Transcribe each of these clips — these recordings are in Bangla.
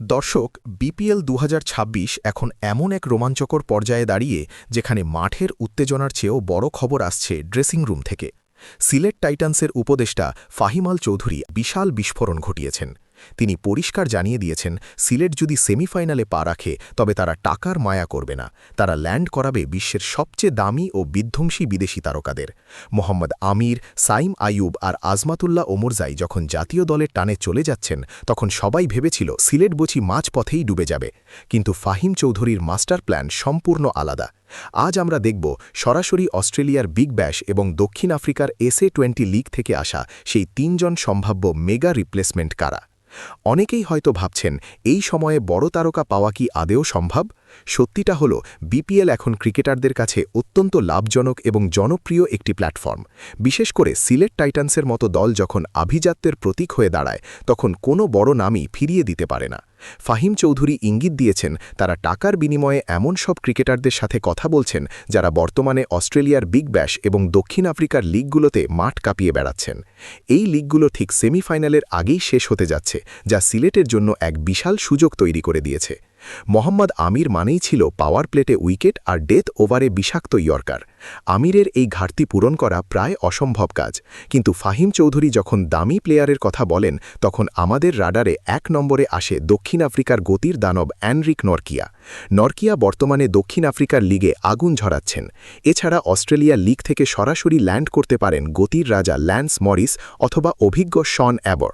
দর্শক, বিপিএল দু হাজার ছাব্বিশ এখন এমন এক রোমাঞ্চকর পর্যায়ে দাঁড়িয়ে, যেখানে মাঠের উত্তেজনার চেয়েও বড় খবর আসছে ড্রেসিং রুম থেকে। সিলেট টাইটান্সের উপদেষ্টা ফাহিমাল চৌধুরী বিশাল বিস্ফোরণ ঘটিয়েছেন। তিনি পরিষ্কার জানিয়ে দিয়েছেন, সিলেট যদি সেমিফাইনালে পা রাখে, তবে তারা টাকার মায়া করবে না। তারা ল্যান্ড করাবে বিশ্বের সবচেয়ে দামি ও বিধ্বংসী বিদেশি তারকাদের। মোহাম্মদ আমির, সাইম আইয়ুব আর আজমাতুল্লাহ ওমরজাই যখন জাতীয় দলের টানে চলে যাচ্ছেন, তখন সবাই ভেবেছিল সিলেট বচি মাঝপথেই ডুবে যাবে। কিন্তু ফাহিম চৌধুরীর মাস্টার প্ল্যান সম্পূর্ণ আলাদা। আজ আমরা দেখব সরাসরি অস্ট্রেলিয়ার বিগ ব্যাশ এবং দক্ষিণ আফ্রিকার এসএ টোয়েন্টি লিগ থেকে আসা সেই তিনজন সম্ভাব্য মেগা রিপ্লেসমেন্ট কারা। অনেকেই হয়তো ভাবছেন, এই সময়ে বড় তারকা পাওয়া কি আদেও সম্ভব? সত্যিটা হল, বিপিএল এখন ক্রিকেটারদের কাছে অত্যন্ত লাভজনক এবং জনপ্রিয় একটি প্ল্যাটফর্ম। বিশেষ করে সিলেট টাইটান্সের মতো দল যখন আভিজাত্যের প্রতীক হয়ে দাঁড়ায়, তখন কোনো বড় নামই ফিরিয়ে দিতে পারে না। ফাহিম চৌধুরী ইঙ্গিত দিয়েছেন, তারা টাকার বিনিময়ে এমন সব ক্রিকেটারদের সাথে কথা বলছেন যারা বর্তমানে অস্ট্রেলিয়ার বিগ ব্যাশ এবং দক্ষিণ আফ্রিকার লিগগুলোতে মাঠ কাঁপিয়ে বেড়াচ্ছেন। এই লিগগুলো ঠিক সেমিফাইনালের আগেই শেষ হতে যাচ্ছে, যা সিলেটের জন্য এক বিশাল সুযোগ তৈরি করে দিয়েছে। মোহাম্মদ আমির মানেই ছিল পাওয়ার প্লেটে উইকেট আর ডেথ ওভারে বিষাক্ত ইয়র্কার আমিরের এই ঘাটতি পূরণ করা প্রায় অসম্ভব কাজ। কিন্তু ফাহিম চৌধুরী যখন দামি প্লেয়ারের কথা বলেন, তখন আমাদের রাডারে এক নম্বরে আসে দক্ষিণ আফ্রিকার গতির দানব অ্যানরিক নরকিয়া। নরকিয়া বর্তমানে দক্ষিণ আফ্রিকার লিগে আগুন ঝরাচ্ছেন। এছাড়া অস্ট্রেলিয়া লিগ থেকে সরাসরি ল্যান্ড করতে পারেন গতির রাজা ল্যান্স মরিস অথবা অভিজ্ঞ শন অ্যাবর।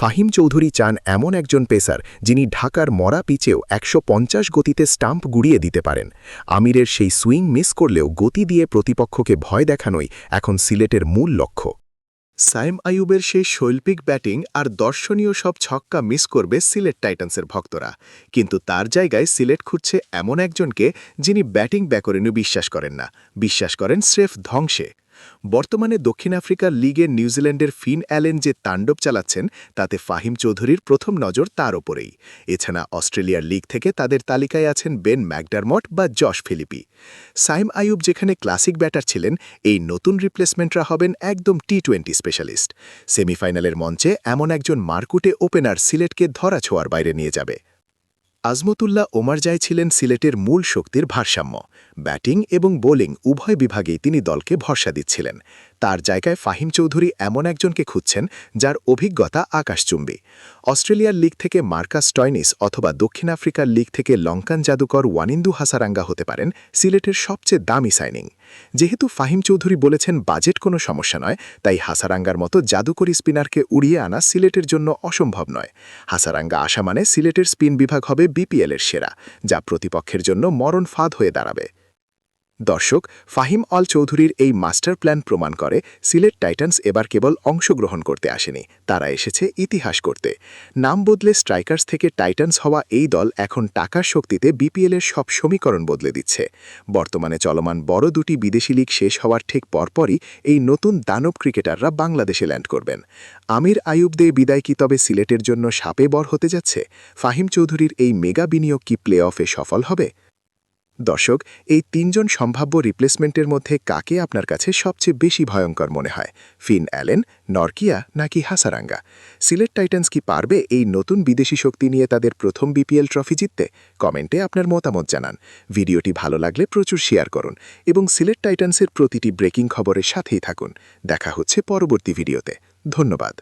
ফাহিম চৌধুরী চান এমন একজন পেসার যিনি ঢাকার মরা পিচেও একশো পঞ্চাশ গতিতে স্টাম্প গুড়িয়ে দিতে পারেন। আমিরের সেই সুইং মিস করলেও গতি দিয়ে প্রতিপক্ষকে ভয় দেখানোই এখন সিলেটের মূল লক্ষ্য। সাইম আইয়ুবের সেই শৈল্পিক ব্যাটিং আর দর্শনীয় সব ছক্কা মিস করবে সিলেট টাইটান্সের ভক্তরা। কিন্তু তার জায়গায় সিলেট খুঁজছে এমন একজনকে যিনি ব্যাটিং ব্যাকরণে বিশ্বাস করেন না। বিশ্বাস করেন স্রেফ ধ্বংসে বর্তমানে দক্ষিণ আফ্রিকার লিগে নিউজিল্যান্ডের ফিন অ্যালেন যে তাণ্ডব চালাচ্ছেন, তাতে ফাহিম চৌধুরীর প্রথম নজর তার ওপরেই। এছাড়া অস্ট্রেলিয়ার লিগ থেকে তাদের তালিকায় আছেন বেন ম্যাকডারমট বা জশ ফিলিপি। সাইম আয়ুব যেখানে ক্লাসিক ব্যাটার ছিলেন, এই নতুন রিপ্লেসমেন্টরা হবেন একদম টি টোয়েন্টি স্পেশালিস্ট। সেমিফাইনালের মঞ্চে এমন একজন মার্কুটে ওপেনার সিলেটকে ধরা ছোঁয়ার বাইরে নিয়ে যাবে। আজমতুল্লাহ ওমারজাই ছিলেন সিলেটের মূল শক্তির ভারসাম্য। ব্যাটিং এবং বোলিং উভয় বিভাগেই তিনি দলকে ভরসা দিচ্ছিলেন। তার জায়গায় ফাহিম চৌধুরী এমন একজনকে খুঁজছেন যার অভিজ্ঞতা আকাশচুম্বী। অস্ট্রেলিয়ার লিগ থেকে মার্কাস টয়নিস অথবা দক্ষিণ আফ্রিকার লিগ থেকে লঙ্কান জাদুকর ওয়ানিন্দু হাসারাঙ্গা হতে পারেন সিলেটের সবচেয়ে দামি সাইনিং। যেহেতু ফাহিম চৌধুরী বলেছেন বাজেট কোনো সমস্যা নয়, তাই হাসারাঙ্গার মতো জাদুকরী স্পিনারকে উড়িয়ে আনা সিলেটের জন্য অসম্ভব নয়। হাসারাঙ্গা আসা মানে সিলেটের স্পিন বিভাগ হবে বিপিএলের সেরা, যা প্রতিপক্ষের জন্য মরণ ফাঁদ হয়ে দাঁড়াবে। দর্শক, ফাহিম অল চৌধুরীর এই মাস্টার প্ল্যান প্রমাণ করে সিলেট টাইটান্স এবার কেবল অংশগ্রহণ করতে আসেনি, তারা এসেছে ইতিহাস করতে। নাম বদলে স্ট্রাইকার্স থেকে টাইটান্স হওয়া এই দল এখন টাকার শক্তিতে বিপিএলের সব সমীকরণ বদলে দিচ্ছে। বর্তমানে চলমান বড় দুটি বিদেশি লীগ শেষ হওয়ার ঠিক পরপরই এই নতুন দানব ক্রিকেটাররা বাংলাদেশে ল্যান্ড করবেন। আমির আয়ুব দে বিদায় কি তবে সিলেটের জন্য সাপে বর হতে যাচ্ছে? ফাহিম চৌধুরীর এই মেগা বিনিয়োগ কি প্লে অফে সফল হবে? দর্শক, এই তিনজন সম্ভাব্য রিপ্লেসমেন্টের মধ্যে কাকে আপনার কাছে সবচেয়ে বেশি ভয়ঙ্কর মনে হয়? ফিন অ্যালেন, নরকিয়া নাকি হাসারাঙ্গা? সিলেট টাইটান্স কি পারবে এই নতুন বিদেশি শক্তি নিয়ে তাদের প্রথম বিপিএল ট্রফি জিততে? কমেন্টে আপনার মতামত জানান। ভিডিওটি ভালো লাগলে প্রচুর শেয়ার করুন এবং সিলেট টাইটান্সের প্রতিটি ব্রেকিং খবরের সাথেই থাকুন। দেখা হচ্ছে পরবর্তী ভিডিওতে। ধন্যবাদ।